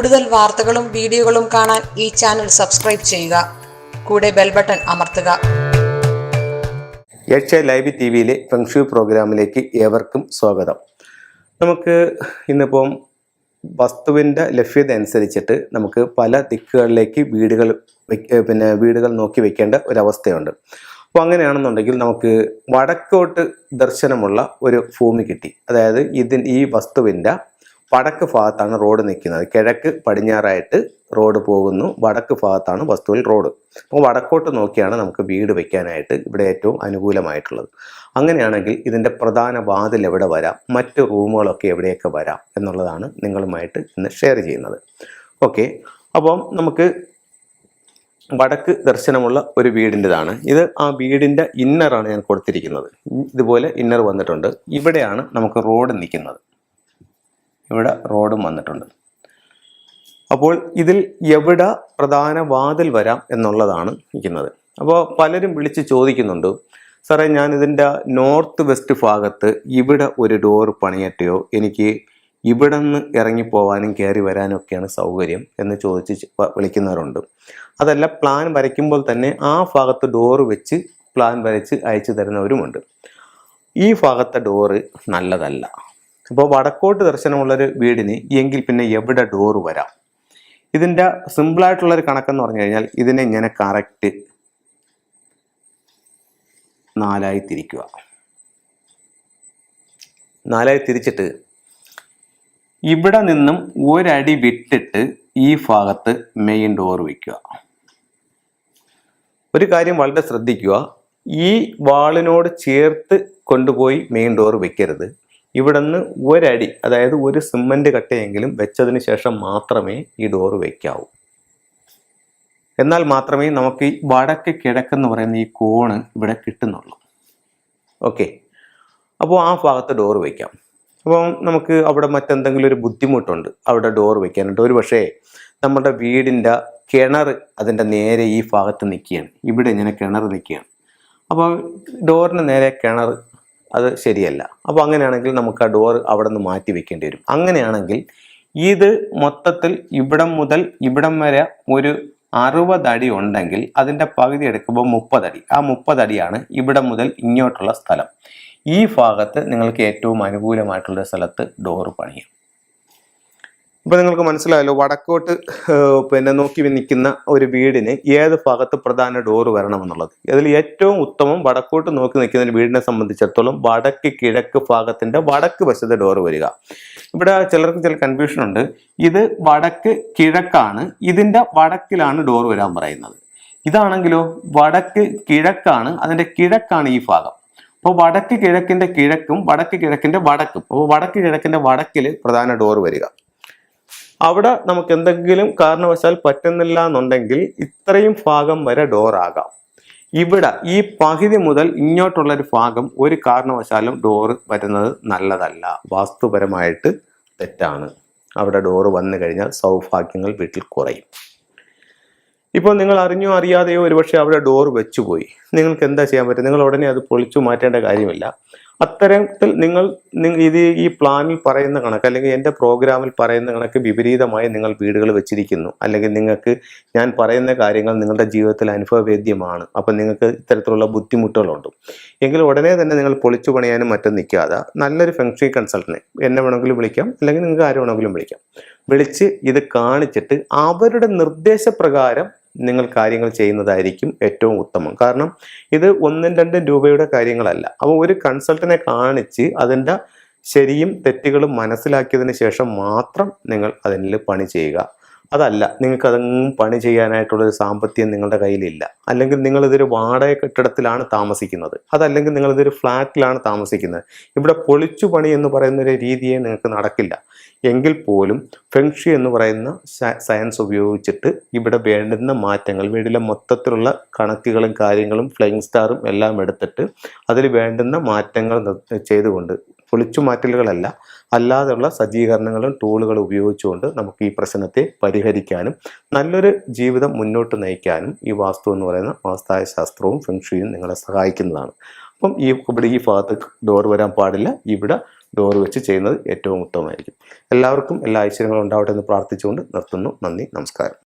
കൂടുതൽ വാർത്തകളും വീഡിയോകളും കാണാൻ ഈ ചാനൽ സബ്സ്ക്രൈബ് ചെയ്യുക. കൂടെ ബെൽ ബട്ടൺ അമർത്തുക. ഏഷ്യ ലൈവ് ടി വിയിലെ ഫെങ്ഷു പ്രോഗ്രാമിലേക്ക് ഏവർക്കും സ്വാഗതം. നമുക്ക് ഇന്നിപ്പം വസ്തുവിന്റെ ലഭ്യത അനുസരിച്ചിട്ട് നമുക്ക് പല ദിക്കുകളിലേക്ക് വീടുകൾ പിന്നെ വീടുകൾ നോക്കി വെക്കേണ്ട ഒരവസ്ഥയുണ്ട്. അപ്പോൾ അങ്ങനെയാണെന്നുണ്ടെങ്കിൽ നമുക്ക് വടക്കോട്ട് ദർശനമുള്ള ഒരു ഭൂമി കിട്ടി. അതായത് ഇതിൻ ഈ വസ്തുവിന്റെ വടക്ക് ഭാഗത്താണ് റോഡ് നിൽക്കുന്നത്. കിഴക്ക് പടിഞ്ഞാറായിട്ട് റോഡ് പോകുന്നു. വടക്ക് ഭാഗത്താണ് വസ്തുവിൽ റോഡ്. അപ്പോൾ വടക്കോട്ട് നോക്കിയാണ് നമുക്ക് വീട് വയ്ക്കാനായിട്ട് ഇവിടെ ഏറ്റവും അനുകൂലമായിട്ടുള്ളത്. അങ്ങനെയാണെങ്കിൽ ഇതിന്റെ പ്രധാന വാതിൽ എവിടെ വരാം? മറ്റ് റൂമുകളൊക്കെ എവിടെയൊക്കെ വരാം? എന്നുള്ളതാണ് നിങ്ങളുമായിട്ട് ഇന്ന് ഷെയർ ചെയ്യുന്നത്. ഓക്കെ അപ്പം നമുക്ക് വടക്ക് ദർശനമുള്ള ഒരു വീടിന്റെതാണ്. ഇത് ആ വീടിന്റെ ഇന്നറാണ് ഞാൻ കൊടുത്തിരിക്കുന്നത്. ഇതുപോലെ ഇന്നർ വന്നിട്ടുണ്ട്. ഇവിടെയാണ് നമുക്ക് റോഡ് നിൽക്കുന്നത്. ഇവിടെ റോഡും വന്നിട്ടുണ്ട്. അപ്പോൾ ഇതിൽ എവിടെ പ്രധാന വാതിൽ വരാം എന്നുള്ളതാണ് ഇരിക്കുന്നത് അപ്പോൾ പലരും വിളിച്ച് ചോദിക്കുന്നുണ്ട് സാറേ ഞാൻ ഇതിന്റെ നോർത്ത് വെസ്റ്റ് ഭാഗത്ത് ഇവിടെ ഒരു ഡോർ പണിയട്ടെയോ? എനിക്ക് ഇവിടെ നിന്ന് ഇറങ്ങിപ്പോവാനും കയറി വരാനും ഒക്കെയാണ് സൗകര്യം എന്ന് ചോദിച്ച് വിളിക്കുന്നവരുണ്ട്. അതല്ല പ്ലാൻ വരയ്ക്കുമ്പോൾ തന്നെ ആ ഭാഗത്ത് ഡോറ് വെച്ച് പ്ലാൻ വരച്ച് അയച്ചു തരുന്നവരുമുണ്ട്. ഈ ഭാഗത്തെ ഡോറ് നല്ലതല്ല. അപ്പോൾ വടക്കോട്ട് ദർശനമുള്ളൊരു വീടിന് എങ്കിൽ പിന്നെ എവിടെ ഡോറ് വരാം? ഇതിന്റെ സിമ്പിളായിട്ടുള്ളൊരു കണക്കെന്ന് പറഞ്ഞു കഴിഞ്ഞാൽ ഇതിനെ ഇങ്ങനെ കറക്റ്റ് നാലായി തിരിക്കുക. നാലായി തിരിച്ചിട്ട് ഇവിടെ നിന്നും ഒരടി വിട്ടിട്ട് ഈ ഭാഗത്ത് മെയിൻ ഡോർ വയ്ക്കുക. ഒരു കാര്യം വളരെ ശ്രദ്ധിക്കുക. ഈ വാളിനോട് ചേർത്ത് കൊണ്ടുപോയി മെയിൻ ഡോർ വെക്കരുത് ഇവിടെ നിന്ന് ഒരടി അതായത് ഒരു സിമന്റ് കട്ടയെങ്കിലും വെച്ചതിന് ശേഷം മാത്രമേ ഈ ഡോറ് വയ്ക്കാവൂ എന്നാൽ മാത്രമേ നമുക്ക് ഈ വടക്ക് കിഴക്കെന്ന് പറയുന്ന ഈ കോണ് ഇവിടെ കിട്ടുന്നുള്ളൂ. ഓക്കെ അപ്പോൾ ആ ഭാഗത്ത് ഡോറ് വയ്ക്കാം അപ്പം നമുക്ക് അവിടെ മറ്റെന്തെങ്കിലും ഒരു ബുദ്ധിമുട്ടുണ്ട് അവിടെ ഡോർ വയ്ക്കാനുണ്ട് ഒരു പക്ഷേ നമ്മുടെ വീടിന്റെ കിണർ അതിന്റെ നേരെ ഈ ഭാഗത്ത് നിൽക്കുകയാണ്. ഇവിടെ ഇങ്ങനെ കിണർ നിൽക്കുകയാണ്. അപ്പോൾ ഡോറിന് നേരെ കിണർ അത് ശരിയല്ല. അപ്പോൾ അങ്ങനെയാണെങ്കിൽ നമുക്ക് ആ ഡോർ അവിടെ നിന്ന് മാറ്റി വെക്കേണ്ടി വരും. അങ്ങനെയാണെങ്കിൽ ഇത് മൊത്തത്തിൽ ഇവിടം മുതൽ ഇവിടം വരെ ഒരു അറുപത് അടി ഉണ്ടെങ്കിൽ അതിന്റെ പകുതി എടുക്കുമ്പോൾ മുപ്പതടി ആ മുപ്പതടിയാണ് ഇവിടെ മുതൽ ഇങ്ങോട്ടുള്ള സ്ഥലം. ഈ ഭാഗത്ത് നിങ്ങൾക്ക് ഏറ്റവും അനുകൂലമായിട്ടുള്ള സ്ഥലത്ത് ഡോറ് പണിയാം. ഇപ്പൊ നിങ്ങൾക്ക് മനസ്സിലായല്ലോ വടക്കോട്ട് പിന്നെ നോക്കി നിൽക്കുന്ന ഒരു വീടിന് ഏത് ഭാഗത്ത് പ്രധാന ഡോറ് വരണമെന്നുള്ളത്. അതിൽ ഏറ്റവും ഉത്തമം വടക്കോട്ട് നോക്കി നിൽക്കുന്ന ഒരു വീടിനെ സംബന്ധിച്ചിടത്തോളം വടക്ക് കിഴക്ക് ഭാഗത്തിന്റെ വടക്ക് വശത്തെ ഡോറ് വരിക. ഇവിടെ ചിലർക്ക് ചില കൺഫ്യൂഷൻ ഉണ്ട്. ഇത് വടക്ക് കിഴക്കാണ് ഇതിന്റെ വടക്കിലാണ് ഡോർ വരാൻ പറയുന്നത്. ഇതാണെങ്കിലോ വടക്ക് കിഴക്കാണ് അതിന്റെ കിഴക്കാണ് ഈ ഭാഗം. അപ്പോൾ വടക്ക് കിഴക്കിന്റെ കിഴക്കും വടക്ക് കിഴക്കിന്റെ വടക്കും. അപ്പോൾ വടക്ക് കിഴക്കിന്റെ വടക്കിൽ പ്രധാന ഡോർ വരിക. അവിടെ നമുക്ക് എന്തെങ്കിലും കാരണവശാൽ പറ്റുന്നില്ല എന്നുണ്ടെങ്കിൽ ഇത്രയും ഭാഗം വരെ ഡോർ ആകാം. ഇവിടെ ഈ പകുതി മുതൽ ഇങ്ങോട്ടുള്ള ഒരു ഭാഗം ഒരു കാരണവശാലും ഡോറ് വരുന്നത് നല്ലതല്ല. വാസ്തുപരമായിട്ട് തെറ്റാണ്. അവിടെ ഡോറ് വന്നു കഴിഞ്ഞാൽ സൗഭാഗ്യങ്ങൾ വീട്ടിൽ കുറയും. ഇപ്പോൾ നിങ്ങൾ അറിഞ്ഞോ അറിയാതെയോ ഒരുപക്ഷെ അവിടെ ഡോർ വെച്ചുപോയി. നിങ്ങൾക്ക് എന്താ ചെയ്യാൻ പറ്റും? നിങ്ങൾ ഉടനെ അത് പൊളിച്ചു മാറ്റേണ്ട കാര്യമില്ല. അത്തരത്തിൽ നിങ്ങൾ നിങ്ങ- ഇത് ഈ പ്ലാനിൽ പറയുന്ന കണക്ക് അല്ലെങ്കിൽ എന്റെ പ്രോഗ്രാമിൽ പറയുന്ന കണക്ക് വിപരീതമായി നിങ്ങൾ വീടുകൾ വെച്ചിരിക്കുന്നു. അല്ലെങ്കിൽ നിങ്ങൾക്ക് ഞാൻ പറയുന്ന കാര്യങ്ങൾ നിങ്ങളുടെ ജീവിതത്തിൽ അനുഭവവേദ്യമാണ്. അപ്പം നിങ്ങൾക്ക് ഇത്തരത്തിലുള്ള ബുദ്ധിമുട്ടുകളുണ്ട്. എങ്കിൽ ഉടനെ തന്നെ നിങ്ങൾ പൊളിച്ചു പണിയാനും മറ്റും നിൽക്കാതെ നല്ലൊരു ഫെങ്ഷി കൺസൾട്ടനെ എന്നെ വേണമെങ്കിലും വിളിക്കാം. അല്ലെങ്കിൽ നിങ്ങൾക്ക് ആരെ വേണമെങ്കിലും വിളിക്കാം. വിളിച്ച് ഇത് കാണിച്ചിട്ട് അവരുടെ നിർദ്ദേശപ്രകാരം നിങ്ങൾ കാര്യങ്ങൾ ചെയ്യുന്നതായിരിക്കും ഏറ്റവും ഉത്തമം. കാരണം ഇത് ഒന്നും രണ്ടും രൂപയുടെ കാര്യങ്ങളല്ല. അപ്പോൾ ഒരു കൺസൾട്ടനെ കാണിച്ച് അതിന്റെ ശരിയും തെറ്റുകളും മനസ്സിലാക്കിയതിന് ശേഷം മാത്രം നിങ്ങൾ അതിൽ പണി ചെയ്യുക. അതല്ല നിങ്ങൾക്ക് അതൊന്നും പണി ചെയ്യാനായിട്ടുള്ളൊരു സാമ്പത്തികം നിങ്ങളുടെ കയ്യിലില്ല. അല്ലെങ്കിൽ നിങ്ങളിതൊരു വാടക കെട്ടിടത്തിലാണ് താമസിക്കുന്നത്. അതല്ലെങ്കിൽ നിങ്ങളിതൊരു ഫ്ലാറ്റിലാണ് താമസിക്കുന്നത്. ഇവിടെ പൊളിച്ചു പണി എന്ന് പറയുന്ന ഒരു രീതിയെ നിങ്ങൾക്ക് നടക്കില്ല. എങ്കിൽ പോലും ഫെങ്ഷി എന്ന് പറയുന്ന സയൻസ് ഉപയോഗിച്ചിട്ട് ഇവിടെ വേണ്ടുന്ന മാറ്റങ്ങൾ വീടിലെ മൊത്തത്തിലുള്ള കണക്കുകളും കാര്യങ്ങളും ഫ്ലൈങ് സ്റ്റാറും എല്ലാം എടുത്തിട്ട് അതിൽ വേണ്ടുന്ന മാറ്റങ്ങൾ ചെയ്തുകൊണ്ട് പൊളിച്ചു മാറ്റലുകളല്ല. അല്ലാതെയുള്ള സജ്ജീകരണങ്ങളും ടൂളുകളും ഉപയോഗിച്ചുകൊണ്ട് നമുക്ക് ഈ പ്രശ്നത്തെ പരിഹരിക്കാനും നല്ലൊരു ജീവിതം മുന്നോട്ട് നയിക്കാനും ഈ വാസ്തു എന്ന് പറയുന്ന വാസ്തായ ശാസ്ത്രവും ഫെങ്ഷുയും നിങ്ങളെ സഹായിക്കുന്നതാണ്. അപ്പം ഈ ഇവിടെ ഈ ഭാഗത്ത് ഡോർ വരാൻ പാടില്ല. ഇവിടെ ഡോർ വെച്ച് ചെയ്യുന്നത് ഏറ്റവും ഉത്തമമായിരിക്കും. എല്ലാവർക്കും എല്ലാ ഐശ്വര്യങ്ങളും ഉണ്ടാവട്ടെ എന്ന് പ്രാർത്ഥിച്ചുകൊണ്ട് നിർത്തുന്നു. നന്ദി നമസ്കാരം.